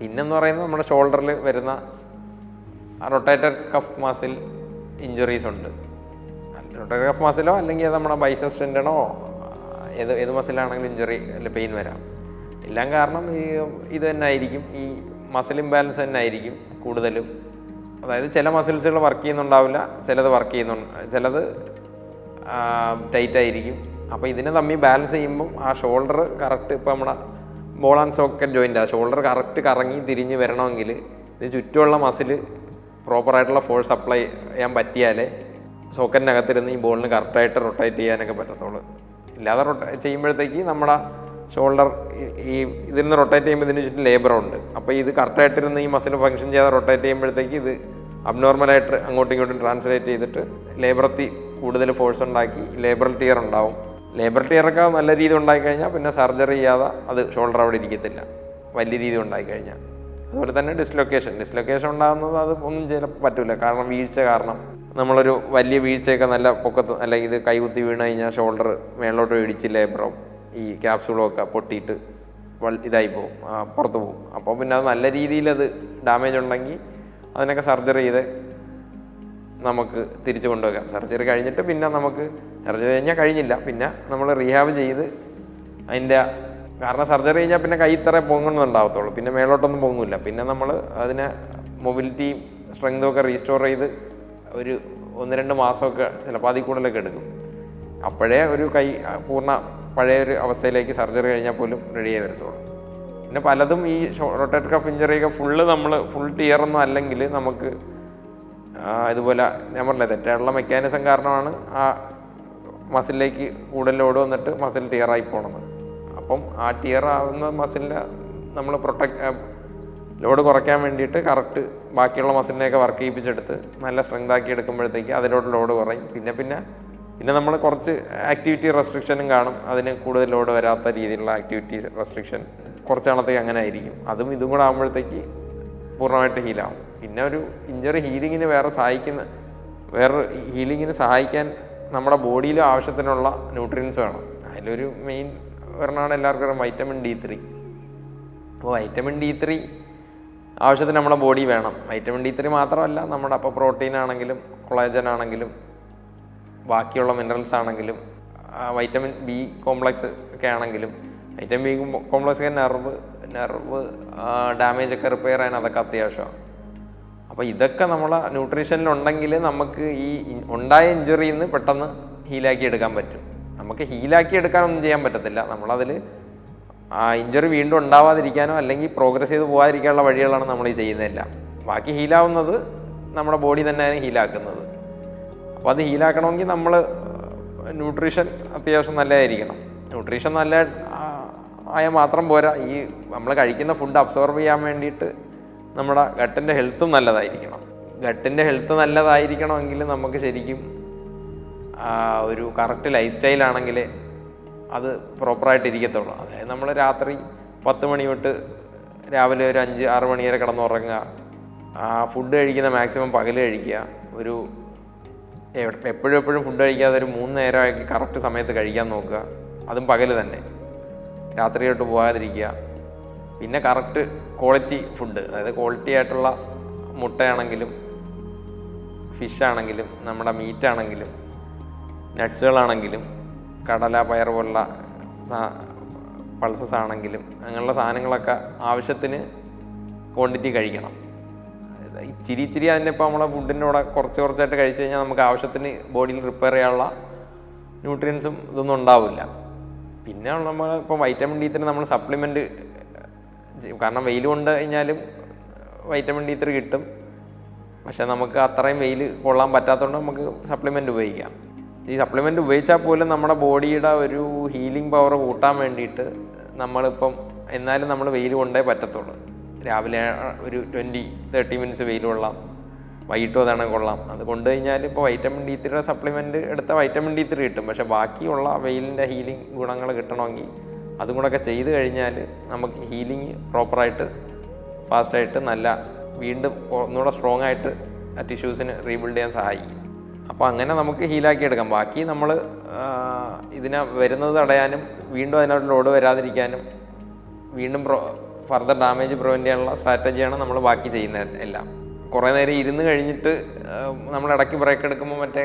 പിന്നെന്ന് പറയുന്നത് നമ്മുടെ ഷോൾഡറിൽ വരുന്ന റൊട്ടേറ്റർ കഫ് മാസിൽ ഇഞ്ചുറീസ് ഉണ്ട്. റൊട്ടേറ്റർ കഫ് മാസിലോ അല്ലെങ്കിൽ നമ്മുടെ ബൈസെപ്സ് ടെൻഡനോ ഏത് ഏത് മസിലാണെങ്കിലും ഇഞ്ചുറി അല്ല പെയിൻ വരാം. എല്ലാം കാരണം ഈ ഇത് തന്നെ ആയിരിക്കും. ഈ മസിൽ ഇംബാലൻസ് തന്നെ ആയിരിക്കും കൂടുതലും. അതായത് ചില മസിൽസുകൾ വർക്ക് ചെയ്യുന്നുണ്ടാവില്ല ചിലത് വർക്ക് ചെയ്യുന്നുണ്ട് ചിലത് ടൈറ്റ് ആയിരിക്കും. അപ്പോൾ ഇതിനെ തമ്മിൽ ബാലൻസ് ചെയ്യുമ്പം ആ ഷോൾഡർ കറക്റ്റ് ഇപ്പോൾ നമ്മുടെ ബോൾ ആൻഡ് സോക്കറ്റ് ജോയിന്റ് ആ. ഷോൾഡർ കറക്റ്റ് കറങ്ങി തിരിഞ്ഞ് വരണമെങ്കിൽ ഇത് ചുറ്റുമുള്ള മസിൽ പ്രോപ്പറായിട്ടുള്ള ഫോഴ്സ് അപ്ലൈ ചെയ്യാൻ പറ്റിയാലേ സോക്കറ്റിനകത്തിരുന്ന് ഈ ബോളിന് കറക്റ്റായിട്ട് റൊട്ടേറ്റ് ചെയ്യാനൊക്കെ പറ്റത്തുള്ളൂ. ഇല്ലാതെ റൊട്ടേ ചെയ്യുമ്പോഴത്തേക്ക് നമ്മുടെ ഷോൾഡർ ഈ ഇതിൽ നിന്ന് റൊട്ടേറ്റ് ചെയ്യുമ്പോൾ ഇതിന് ചുറ്റും ലേബറുണ്ട് അപ്പോൾ ഇത് കറക്റ്റായിട്ടിരുന്ന് ഈ മസിൽ ഫങ്ഷൻ ചെയ്യാതെ റൊട്ടേറ്റ് ചെയ്യുമ്പോഴത്തേക്ക് ഇത് അബ്നോർമലായിട്ട് അങ്ങോട്ടും ഇങ്ങോട്ടും ട്രാൻസ്ലേറ്റ് ചെയ്തിട്ട് ലേബറത്തി കൂടുതൽ ഫോഴ്സ് ഉണ്ടാക്കി ലേബറൽ ടിയർ ഉണ്ടാവും. ലേബർ ടിയറൊക്കെ നല്ല രീതി ഉണ്ടായിക്കഴിഞ്ഞാൽ പിന്നെ സർജറി ചെയ്യാതെ അത് ഷോൾഡർ അവിടെ ഇരിക്കത്തില്ല. വലിയ രീതി ഉണ്ടായിക്കഴിഞ്ഞാൽ അതുപോലെ തന്നെ ഡിസ്ലൊക്കേഷൻ ഡിസ്ലൊക്കേഷൻ ഉണ്ടാകുന്നത് അത് ഒന്നും ചെയ്യാൻ പറ്റില്ല കാരണം വീഴ്ച കാരണം. നമ്മളൊരു വലിയ വീഴ്ചയൊക്കെ നല്ല പൊക്കത്ത് അല്ലെങ്കിൽ ഇത് കൈകുത്തി വീണ് കഴിഞ്ഞാൽ ഷോൾഡർ മേളിലോട്ട് ഇടിച്ച് ലേബറും ഈ ക്യാപ്സൂളും ഒക്കെ പൊട്ടിയിട്ട് ഇതായി പോകും പുറത്ത് പോകും അപ്പോൾ പിന്നെ അത് നല്ല രീതിയിൽ അത് ഡാമേജ് ഉണ്ടെങ്കിൽ അതിനൊക്കെ സർജറി ചെയ്ത് നമുക്ക് തിരിച്ചു കൊണ്ടുവയ്ക്കാം സർജറി കഴിഞ്ഞിട്ട് പിന്നെ നമുക്ക് സർജറി കഴിഞ്ഞാൽ കഴിഞ്ഞില്ല. പിന്നെ നമ്മൾ റീഹാബ് ചെയ്ത് അതിന്റെ കാരണം സർജറി കഴിഞ്ഞാൽ പിന്നെ കൈ ഇത്ര പൊങ്ങുന്നുണ്ടാവത്തുള്ളൂ. പിന്നെ മേലോട്ടൊന്നും പൊങ്ങില്ല. പിന്നെ നമ്മൾ അതിനെ മൊബിലിറ്റിയും സ്ട്രെങ്തും ഒക്കെ റീസ്റ്റോർ ചെയ്ത് ഒരു ഒന്ന് രണ്ട് മാസമൊക്കെ ചിലപ്പോൾ അതിൽ കൂടുതലൊക്കെ എടുക്കും. അപ്പോഴേ ഒരു കൈ പൂർണ പഴയ ഒരു അവസ്ഥയിലേക്ക് സർജറി കഴിഞ്ഞാൽ പോലും റെഡിയായി വരത്തുള്ളൂ. പിന്നെ പലതും ഈ റൊട്ടേറ്റർ കഫ് ഇഞ്ചറിയൊക്കെ ഫുള്ള് നമ്മൾ ഫുൾ ടിയർ ഒന്നും അല്ലെങ്കിൽ നമുക്ക് ഇതുപോലെ ഞാൻ പറഞ്ഞില്ല തെറ്റായിട്ടുള്ള മെക്കാനിസം കാരണമാണ് ആ മസിലിലേക്ക് കൂടുതൽ ലോഡ് വന്നിട്ട് മസിൽ ടിയറായി പോണത്. അപ്പം ആ ടിയർ ആവുന്ന മസിലിനെ നമ്മൾ പ്രൊട്ടക്ട് ലോഡ് കുറയ്ക്കാൻ വേണ്ടിയിട്ട് കറക്റ്റ് ബാക്കിയുള്ള മസിലിനെയൊക്കെ വർക്ക് ചെയ്യിപ്പിച്ചെടുത്ത് നല്ല സ്ട്രെങ്ത് ആക്കി എടുക്കുമ്പോഴത്തേക്ക് അതിലോട്ട് ലോഡ് കുറയും. പിന്നെ പിന്നെ പിന്നെ നമ്മൾ കുറച്ച് ആക്ടിവിറ്റി റെസ്ട്രിക്ഷനും കാണും. അതിന് കൂടുതൽ ലോഡ് വരാത്ത രീതിയിലുള്ള ആക്ടിവിറ്റി റെസ്ട്രിക്ഷൻ കുറച്ച് നാളത്തേക്ക് അങ്ങനെ ആയിരിക്കും. അതും ഇതും കൂടെ ആകുമ്പോഴത്തേക്ക് പൂർണമായിട്ട് ഹീലാവും പിന്നെ ഒരു ഇഞ്ചറി ഹീലിങ്ങിന് വേറെ സഹായിക്കുന്ന വേറെ ഹീലിങ്ങിന് സഹായിക്കാൻ നമ്മുടെ ബോഡിയിൽ ആവശ്യത്തിനുള്ള ന്യൂട്രിയൻസ് വേണം. അതിലൊരു മെയിൻ ഒരെണ്ണമാണ് എല്ലാവർക്കും വൈറ്റമിൻ ഡി ത്രീ അപ്പോൾ വൈറ്റമിൻ ഡി ത്രീ ആവശ്യത്തിന് നമ്മുടെ ബോഡി വേണം. വൈറ്റമിൻ ഡി ത്രീ മാത്രമല്ല നമ്മുടെ അപ്പോൾ പ്രോട്ടീൻ ആണെങ്കിലും കൊളാജൻ ആണെങ്കിലും ബാക്കിയുള്ള മിനറൽസ് ആണെങ്കിലും വൈറ്റമിൻ ബി കോംപ്ലക്സ് ഒക്കെ ആണെങ്കിലും വൈറ്റമിൻ ബി കോംപ്ലക്സ് ഒക്കെ നെർവ് നെർവ് ഡാമേജ് ഒക്കെ റിപ്പയർ ചെയ്യാൻ അതൊക്കെ അത്യാവശ്യമാണ്. അപ്പോൾ ഇതൊക്കെ നമ്മൾ ന്യൂട്രീഷനിലുണ്ടെങ്കിൽ നമുക്ക് ഈ ഉണ്ടായ ഇഞ്ചുറിയിൽ നിന്ന് പെട്ടെന്ന് ഹീലാക്കി എടുക്കാൻ പറ്റും. നമുക്ക് ഹീലാക്കി എടുക്കാനൊന്നും ചെയ്യാൻ പറ്റത്തില്ല. നമ്മളതിൽ ആ ഇഞ്ചുറി വീണ്ടും ഉണ്ടാവാതിരിക്കാനോ അല്ലെങ്കിൽ പ്രോഗ്രസ് ചെയ്ത് പോകാതിരിക്കാനുള്ള വഴികളാണ് നമ്മൾ ഈ ചെയ്യുന്നതെല്ലാം. ബാക്കി ഹീലാവുന്നത് നമ്മുടെ ബോഡി തന്നെയാണ് ഹീലാക്കുന്നത് അപ്പോൾ അത് ഹീലാക്കണമെങ്കിൽ നമ്മൾ ന്യൂട്രീഷൻ അത്യാവശ്യം നല്ലതായിരിക്കണം. ന്യൂട്രീഷൻ നല്ല ആയാൽ മാത്രം പോരാ. ഈ നമ്മൾ കഴിക്കുന്ന ഫുഡ് അബ്സോർബ് ചെയ്യാൻ വേണ്ടിയിട്ട് നമ്മുടെ ഗട്ടിന്റെ ഹെൽത്തും നല്ലതായിരിക്കണം. ഗട്ടിന്റെ ഹെൽത്ത് നല്ലതായിരിക്കണമെങ്കിൽ നമുക്ക് ശരിക്കും ഒരു കറക്റ്റ് ലൈഫ് സ്റ്റൈലാണെങ്കിൽ അത് പ്രോപ്പറായിട്ട് ഇരിക്കത്തുള്ളൂ അതായത് നമ്മൾ രാത്രി പത്ത് മണി തൊട്ട് രാവിലെ ഒരു അഞ്ച് ആറ് മണി വരെ കിടന്നുറങ്ങുക ഫുഡ് കഴിക്കുന്ന മാക്സിമം പകൽ കഴിക്കുക ഒരു എപ്പോഴും എപ്പോഴും ഫുഡ് കഴിക്കാതെ ഒരു മൂന്ന് നേരമാക്കി കറക്റ്റ് സമയത്ത് കഴിക്കാൻ നോക്കുക. അതും പകൽ തന്നെ. രാത്രി തൊട്ട് പോകാതിരിക്കുക. പിന്നെ കറക്റ്റ് ക്വാളിറ്റി ഫുഡ് അതായത് ക്വാളിറ്റി ആയിട്ടുള്ള മുട്ടയാണെങ്കിലും ഫിഷ് ആണെങ്കിലും നമ്മുടെ മീറ്റ് ആണെങ്കിലും നട്ട്സുകളാണെങ്കിലും കടല പയർ പോലുള്ള പൾസസ് ആണെങ്കിലും അങ്ങനെയുള്ള സാധനങ്ങളൊക്കെ ആവശ്യത്തിന് ക്വാണ്ടിറ്റി കഴിക്കണം. ഇച്ചിരി ഇച്ചിരി അതിന്റെ ഇപ്പോൾ നമ്മളെ ഫുഡിന്റെ കൂടെ കുറച്ച് കുറച്ചായിട്ട് കഴിച്ച് കഴിഞ്ഞാൽ നമുക്ക് ആവശ്യത്തിന് ബോഡിയിൽ റിപ്പയർ ചെയ്യാനുള്ള ന്യൂട്രിയൻസും ഇതൊന്നും ഉണ്ടാവില്ല. പിന്നെ നമ്മൾ ഇപ്പം വൈറ്റമിൻ ഡി തന്നെ നമ്മൾ സപ്ലിമെന്റ് കാരണം വെയിൽ കൊണ്ട് കഴിഞ്ഞാലും വൈറ്റമിൻ ഡി ത്രീ കിട്ടും. പക്ഷെ നമുക്ക് അത്രയും വെയിൽ കൊള്ളാൻ പറ്റാത്തതുകൊണ്ട് നമുക്ക് സപ്ലിമെന്റ് ഉപയോഗിക്കാം. ഈ സപ്ലിമെന്റ് ഉപയോഗിച്ചാൽ പോലും നമ്മുടെ ബോഡിയുടെ ഒരു ഹീലിംഗ് പവർ കൂട്ടാൻ വേണ്ടിയിട്ട് നമ്മളിപ്പം എന്നാലും നമ്മൾ വെയിൽ കൊണ്ടേ പറ്റത്തുള്ളൂ. രാവിലെ ഒരു ട്വന്റി തേർട്ടി മിനിറ്റ്സ് വെയിൽ കൊള്ളാം. വൈകിട്ടും അതാണ് കൊള്ളാം. അത് കൊണ്ടു കഴിഞ്ഞാൽ ഇപ്പോൾ വൈറ്റമിൻ ഡി ത്രീയുടെ സപ്ലിമെന്റ് എടുത്ത വൈറ്റമിൻ ഡി ത്രീ കിട്ടും. പക്ഷേ ബാക്കിയുള്ള വെയിലിന്റെ ഹീലിംഗ് ഗുണങ്ങൾ കിട്ടണമെങ്കിൽ അതും കൂടെയൊക്കെ ചെയ്ത് കഴിഞ്ഞാൽ നമുക്ക് ഹീലിംഗ് പ്രോപ്പറായിട്ട് ഫാസ്റ്റായിട്ട് നല്ല വീണ്ടും ഒന്നുകൂടെ സ്ട്രോങ് ആയിട്ട് ആ ടിഷ്യൂസിന് റീബിൽഡ് ചെയ്യാൻ സഹായിക്കും. അപ്പോൾ അങ്ങനെ നമുക്ക് ഹീലാക്കി എടുക്കാം ബാക്കി നമ്മൾ ഇതിനെ വരുന്നത് തടയാനും വീണ്ടും അതിനോട് ലോഡ് വരാതിരിക്കാനും വീണ്ടും ഫർദർ ഡാമേജ് പ്രിവെന്റ് ചെയ്യാനുള്ള സ്ട്രാറ്റജിയാണ് നമ്മൾ ബാക്കി ചെയ്യുന്നത് എല്ലാം. കുറേ നേരം ഇരുന്ന് കഴിഞ്ഞിട്ട് നമ്മൾ ഇടയ്ക്ക് ബ്രേക്ക് എടുക്കുമ്പോൾ മറ്റേ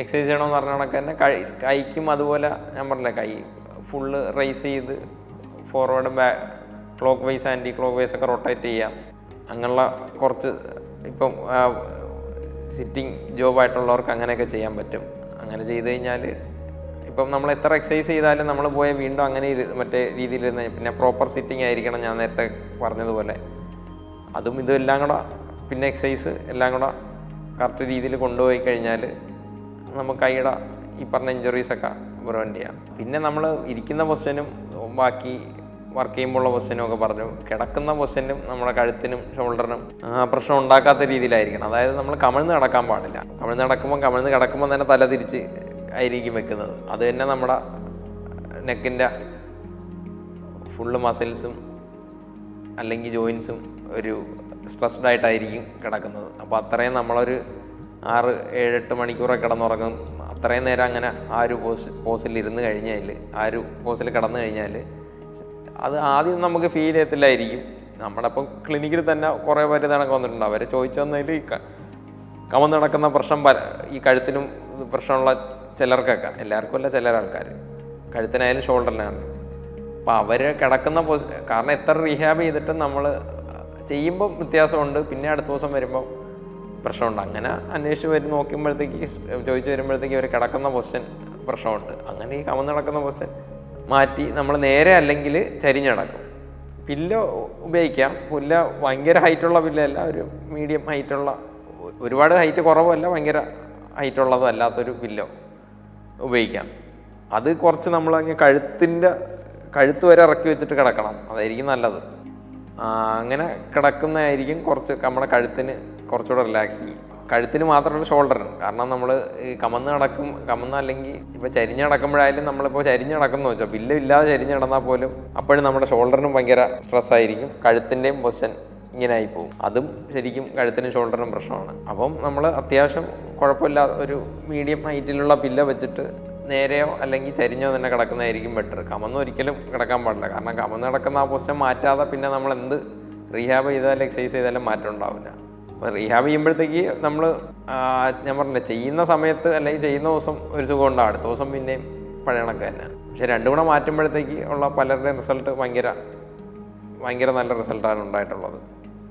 എക്സസൈസ് ചെയ്യണമെന്ന് പറഞ്ഞ കണക്ക് തന്നെ കൈക്കും അതുപോലെ ഞാൻ പറഞ്ഞില്ല കൈ ഫുള്ള് റൈസ് ചെയ്ത് ഫോർവേഡ് ബാ clockwise anticlockwise ഒക്കെ റൊട്ടേറ്റ് ചെയ്യാം. അങ്ങനെയുള്ള കുറച്ച് ഇപ്പം സിറ്റിംഗ് ജോബായിട്ടുള്ളവർക്ക് അങ്ങനെയൊക്കെ ചെയ്യാൻ പറ്റും. അങ്ങനെ ചെയ്ത് കഴിഞ്ഞാൽ ഇപ്പം നമ്മൾ എത്ര എക്സസൈസ് ചെയ്താലും നമ്മൾ പോയ വീണ്ടും അങ്ങനെ മറ്റേ രീതിയിലിരുന്ന് പിന്നെ പ്രോപ്പർ സിറ്റിംഗ് ആയിരിക്കണം ഞാൻ നേരത്തെ പറഞ്ഞതുപോലെ. അതും ഇതും എല്ലാം കൂടെ പിന്നെ എക്സസൈസ് എല്ലാം കൂടെ കറക്റ്റ് രീതിയിൽ കൊണ്ടുപോയി കഴിഞ്ഞാൽ നമുക്ക് കൈയുടെ ഈ പറഞ്ഞ ഇഞ്ചുറീസൊക്കെ ചെയ്യാം പിന്നെ നമ്മൾ ഇരിക്കുന്ന പൊസിഷനും ബാക്കി വർക്ക് ചെയ്യുമ്പോഴുള്ള പൊസിഷനും ഒക്കെ പറഞ്ഞു കിടക്കുന്ന പൊസിഷനും നമ്മുടെ കഴുത്തിനും ഷോൾഡറിനും പ്രശ്നം ഉണ്ടാക്കാത്ത രീതിയിലായിരിക്കണം. അതായത് നമ്മൾ കമിഴ്ന്ന് കിടക്കാൻ പാടില്ല. കമിഴ്ന്ന് കിടക്കുമ്പോൾ കമിഴ്ന്ന് കിടക്കുമ്പോൾ തന്നെ തല തിരിച്ച് ആയിരിക്കും വെക്കുന്നത്. അത് തന്നെ നമ്മുടെ നെക്കിന്റെ ഫുള്ള് മസിൽസും അല്ലെങ്കിൽ ജോയിൻസും ഒരു സ്ട്രെസ്ഡ് ആയിട്ടായിരിക്കും കിടക്കുന്നത്. അപ്പോൾ അത്രയും നമ്മളൊരു ആറ് ഏഴെട്ട് മണിക്കൂറൊക്കെ കിടന്നുറങ്ങും. അത്രയും നേരം അങ്ങനെ ആ ഒരു പോസ് പോസിൽ ഇരുന്ന് കഴിഞ്ഞാൽ ആ ഒരു പോസിൽ കടന്നു കഴിഞ്ഞാൽ അത് ആദ്യം നമുക്ക് ഫീൽ ചെയ്യത്തില്ലായിരിക്കും. നമ്മളപ്പം ക്ലിനിക്കിൽ തന്നെ കുറേ പേര് ഇതണക്ക് വന്നിട്ടുണ്ട്. അവരെ ചോദിച്ചു വന്നതിൽ ഈ കമന്ന് നടക്കുന്ന പ്രശ്നം പല ഈ കഴുത്തിനും പ്രശ്നമുള്ള ചിലർക്കൊക്കെ എല്ലാവർക്കും അല്ല ചില ആൾക്കാർ കഴുത്തിനായാലും ഷോൾഡറിനാണ് അപ്പോൾ അവർ കിടക്കുന്ന കാരണം എത്ര റീഹാബ് ചെയ്തിട്ടും നമ്മൾ ചെയ്യുമ്പം വ്യത്യാസമുണ്ട്. പിന്നെ അടുത്ത ദിവസം വരുമ്പം പ്രശ്നമുണ്ട്. അങ്ങനെ അന്വേഷിച്ച് വരും നോക്കുമ്പോഴത്തേക്ക് ചോദിച്ചു വരുമ്പോഴത്തേക്ക് ഇവർ കിടക്കുന്ന പൊസിഷൻ പ്രശ്നമുണ്ട്. അങ്ങനെ ഈ കമന്ന് നടക്കുന്ന പൊസിഷൻ മാറ്റി നമ്മൾ നേരെ അല്ലെങ്കിൽ ചരിഞ്ഞടക്കും പില്ല ഉപയോഗിക്കാം. പുല്ല ഭയങ്കര ഹൈറ്റുള്ള പില്ലല്ല ഒരു മീഡിയം ഹൈറ്റുള്ള ഒരുപാട് ഹൈറ്റ് കുറവല്ല ഭയങ്കര ഹൈറ്റുള്ളതും അല്ലാത്തൊരു പില്ലോ ഉപയോഗിക്കാം. അത് കുറച്ച് നമ്മൾ അങ്ങ് കഴുത്തിന്റെ കഴുത്ത് വരെ ഇറക്കി വെച്ചിട്ട് കിടക്കണം. അതായിരിക്കും നല്ലത്. അങ്ങനെ കിടക്കുന്നതായിരിക്കും കുറച്ച് നമ്മുടെ കഴുത്തിന് കുറച്ചുകൂടെ റിലാക്സ് ചെയ്യും കഴുത്തിന് മാത്രമല്ല ഷോൾഡറിന് കാരണം നമ്മൾ ഈ കമന്ന് നടക്കും കമന്ന് അല്ലെങ്കിൽ ഇപ്പോൾ ചരിഞ്ഞ് നടക്കുമ്പോഴായാലും നമ്മളിപ്പോൾ ചരിഞ്ഞ് നടക്കുന്നു വെച്ചാൽ ബില്ല് ഇല്ലാതെ ചരിഞ്ഞ് നടന്നാൽ പോലും അപ്പോഴും നമ്മുടെ ഷോൾഡറിനും ഭയങ്കര സ്ട്രെസ് ആയിരിക്കും. കഴുത്തിന്റെയും പൊസിഷൻ ഇങ്ങനെ ആയി പോകും. അതും ശരിക്കും കഴുത്തിനും ഷോൾഡറിനും പ്രശ്നമാണ്. അപ്പം നമ്മൾ അത്യാവശ്യം കുഴപ്പമില്ലാത്ത ഒരു മീഡിയം ഹൈറ്റിലുള്ള പില്ല വെച്ചിട്ട് നേരെയോ അല്ലെങ്കിൽ ചരിഞ്ഞോ തന്നെ കിടക്കുന്നതായിരിക്കും ബെറ്റർ കമന്ന് ഒരിക്കലും കിടക്കാൻ പാടില്ല. കാരണം കമന്ന് കിടക്കുന്ന ആ പൊസിഷൻ മാറ്റാതെ പിന്നെ നമ്മൾ എന്ത് റീഹാബ് ചെയ്താലും എക്സസൈസ് ചെയ്താലും മാറ്റം ഉണ്ടാവില്ല. അപ്പോൾ റീഹാബ് ചെയ്യുമ്പോഴത്തേക്ക് നമ്മൾ ഞാൻ പറഞ്ഞില്ല ചെയ്യുന്ന സമയത്ത് അല്ലെങ്കിൽ ചെയ്യുന്ന ദിവസം ഒരു സുഖം ഉണ്ടാവും. അടുത്ത ദിവസം പിന്നെയും പഴയ കണക്ക് തന്നെ പക്ഷെ രണ്ടു കൂടെ മാറ്റുമ്പോഴത്തേക്ക് ഉള്ള പലരുടെയും റിസൾട്ട് ഭയങ്കര ഭയങ്കര നല്ല റിസൾട്ടാണ് ഉണ്ടായിട്ടുള്ളത്.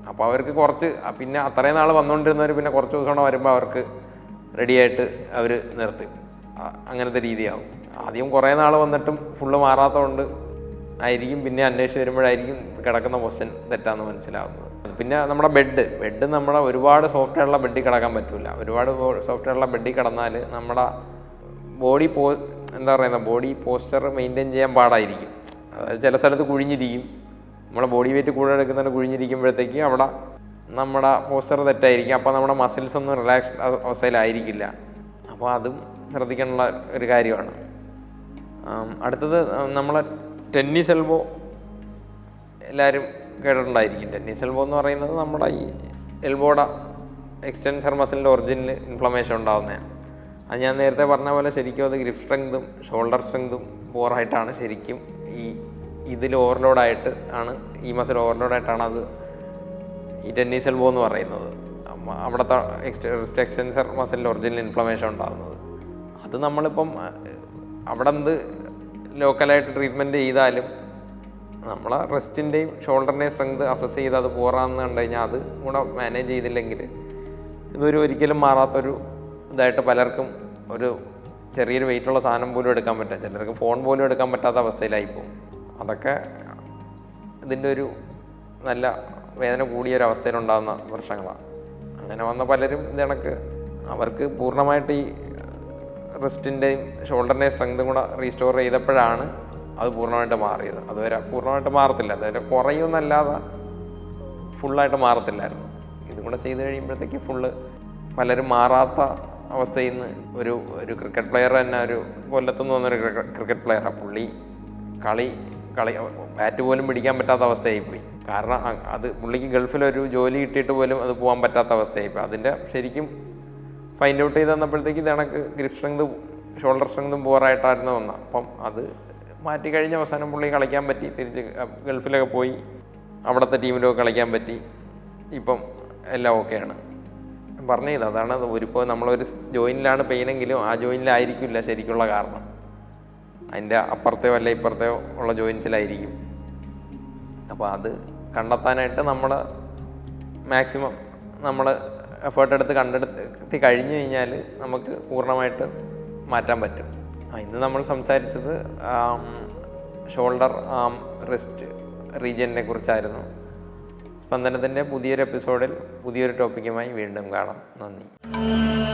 അപ്പോൾ അവർക്ക് കുറച്ച് പിന്നെ അത്രയും നാൾ വന്നുകൊണ്ടിരുന്നവർ പിന്നെ കുറച്ച് ദിവസം വരുമ്പോൾ അവർക്ക് റെഡിയായിട്ട് അവർ നിർത്തി. അങ്ങനത്തെ രീതിയാവും. ആദ്യം കുറേ നാൾ വന്നിട്ടും ഫുള്ള് മാറാത്തതുകൊണ്ട് ആയിരിക്കും പിന്നെ അന്വേഷിച്ച് വരുമ്പോഴായിരിക്കും കിടക്കുന്ന പൊസിഷൻ തെറ്റാന്ന് മനസ്സിലാവുന്നത്. പിന്നെ നമ്മുടെ ബെഡ് ബെഡ് നമ്മുടെ ഒരുപാട് സോഫ്റ്റ് ആയിട്ടുള്ള ബെഡിൽ കിടക്കാൻ പറ്റില്ല ഒരുപാട് സോഫ്റ്റ് ആയിട്ടുള്ള ബെഡിൽ കിടന്നാൽ നമ്മുടെ ബോഡി പോ എന്താ പറയുന്നത് ബോഡി പോസ്ചർ മെയിന്റെയിൻ ചെയ്യാൻ പാടായിരിക്കും. അതായത് ചില സ്ഥലത്ത് കുഴിഞ്ഞിരിക്കും. നമ്മുടെ ബോഡി വെയിറ്റ് കൂടുതൽ എടുക്കുന്നതിന് കുഴിഞ്ഞിരിക്കുമ്പോഴത്തേക്ക് അവിടെ നമ്മുടെ പോസ്ചർ തെറ്റായിരിക്കും. അപ്പോൾ നമ്മുടെ മസിൽസ് ഒന്നും റിലാക്സ് അവസ്ഥയിലായിരിക്കില്ല. അപ്പോൾ അതും ശ്രദ്ധിക്കാനുള്ള ഒരു കാര്യമാണ്. അടുത്തത് നമ്മളെ ടെന്നീസ് എൽബോ എല്ലാവരും കേട്ടിട്ടുണ്ടായിരിക്കും. ടെന്നീസ് എൽബോ എന്ന് പറയുന്നത് നമ്മുടെ ഈ എൽബോയുടെ എക്സ്റ്റൻസർ മസിലിന്റെ ഒറിജിനൽ ഇൻഫ്ലമേഷൻ ഉണ്ടാകുന്നതാണ് അത് ഞാൻ നേരത്തെ പറഞ്ഞ പോലെ ശരിക്കും അത് ഗ്രിപ്പ് സ്ട്രെങ്തും ഷോൾഡർ സ്ട്രെങ്തും പോറായിട്ടാണ് ശരിക്കും ഈ ഇതിൽ ഓവർലോഡായിട്ട് ആണ് ഈ മസിൽ ഓവർലോഡായിട്ടാണ് അത് ഈ ടെന്നീസ് എൽബോ എന്ന് പറയുന്നത്. അവിടുത്തെ എക്സ്റ്റ് എക്സ്റ്റൻസർ മസിലിന്റെ ഒറിജിനൽ ഇൻഫ്ലമേഷൻ ഉണ്ടാകുന്നത് അത് നമ്മളിപ്പം അവിടെ എന്ത് ലോക്കലായിട്ട് ട്രീറ്റ്മെന്റ് ചെയ്താലും നമ്മളെ റെസ്റ്റിന്റെയും ഷോൾഡറിന്റെയും സ്ട്രെങ്ത് അസസ് ചെയ്ത് അത് പോറാന്ന് കണ്ടു കഴിഞ്ഞാൽ അത് കൂടെ മാനേജ് ചെയ്തില്ലെങ്കിൽ ഇതൊരു ഒരിക്കലും മാറാത്തൊരു ഇതായിട്ട് പലർക്കും ഒരു ചെറിയൊരു വെയിറ്റുള്ള സാധനം പോലും എടുക്കാൻ പറ്റുക ചിലർക്ക് ഫോൺ പോലും എടുക്കാൻ പറ്റാത്ത അവസ്ഥയിലായി പോകും അതൊക്കെ ഇതിന്റെ ഒരു നല്ല വേദന കൂടിയ ഒരു അവസ്ഥയിലുണ്ടാകുന്ന പ്രശ്നങ്ങളാണ്. അങ്ങനെ വന്ന പലരും ഇതണക്ക് അവർക്ക് പൂർണമായിട്ട് ഈ റെസ്റ്റിന്റെയും ഷോൾഡറിന്റെയും സ്ട്രെങ്തും കൂടെ റീസ്റ്റോർ ചെയ്തപ്പോഴാണ് അത് പൂർണമായിട്ട് മാറിയത്. അതുവരെ പൂർണമായിട്ട് മാറത്തില്ല. അതുവരെ കുറയുമെന്നല്ലാതെ ഫുള്ളായിട്ട് മാറത്തില്ലായിരുന്നു. ഇതും കൂടെ ചെയ്ത് കഴിയുമ്പോഴത്തേക്ക് ഫുള്ള് പലരും മാറാത്ത അവസ്ഥയിൽ നിന്ന് ഒരു ഒരു ക്രിക്കറ്റ് പ്ലെയർ തന്നെ ഒരു കൊല്ലത്തുനിന്ന് വന്നൊരു ക്രിക്കറ്റ് പ്ലെയറാണ് പുള്ളി കളി കളി ബാറ്റ് പോലും പിടിക്കാൻ പറ്റാത്ത അവസ്ഥയായി പോയി കാരണം അത് പുള്ളിക്ക് ഗൾഫിലൊരു ജോലി കിട്ടിയിട്ട് പോലും അത് പോകാൻ പറ്റാത്ത അവസ്ഥയായി പോയി അതിന്റെ ശരിക്കും ഫൈൻഡ് ഔട്ട് ചെയ്ത് തന്നപ്പോഴത്തേക്ക് ഇത് കണക്ക് ഗ്രിപ്പ് സ്ട്രെങ്ത് ഷോൾഡർ സ്ട്രെങ്തും പോറായിട്ടായിരുന്നു വന്നത്. അപ്പം അത് മാറ്റി കഴിഞ്ഞ അവസാനം പുള്ളി കളിക്കാൻ പറ്റി. തിരിച്ച് ഗൾഫിലൊക്കെ പോയി അവിടുത്തെ ടീമിലൊക്കെ കളിക്കാൻ പറ്റി. ഇപ്പം എല്ലാം ഓക്കെയാണ്. പറഞ്ഞത് അതാണ് അത് ഒരിപ്പോൾ നമ്മളൊരു ജോയിനിലാണ് പെയിനെങ്കിലും ആ ജോയിനിലായിരിക്കില്ല ശരിക്കുള്ള കാരണം. അതിന്റെ അപ്പുറത്തെയോ അല്ല ഇപ്പുറത്തെയോ ഉള്ള ജോയിൻസിലായിരിക്കും. അപ്പോൾ അത് കണ്ടെത്താനായിട്ട് നമ്മൾ മാക്സിമം നമ്മൾ എഫേർട്ട് എടുത്ത് കണ്ടെടുത്ത് കഴിഞ്ഞു കഴിഞ്ഞാൽ നമുക്ക് പൂർണമായിട്ട് മാറ്റാൻ പറ്റും. ഇന്ന് നമ്മൾ സംസാരിച്ചത് ഷോൾഡർ ആം റിസ്റ്റ് റീജിയനെ കുറിച്ചായിരുന്നു. സ്പന്ദനത്തിന്റെ പുതിയൊരു എപ്പിസോഡിൽ പുതിയൊരു ടോപ്പിക്കുമായി വീണ്ടും കാണാം. നന്ദി.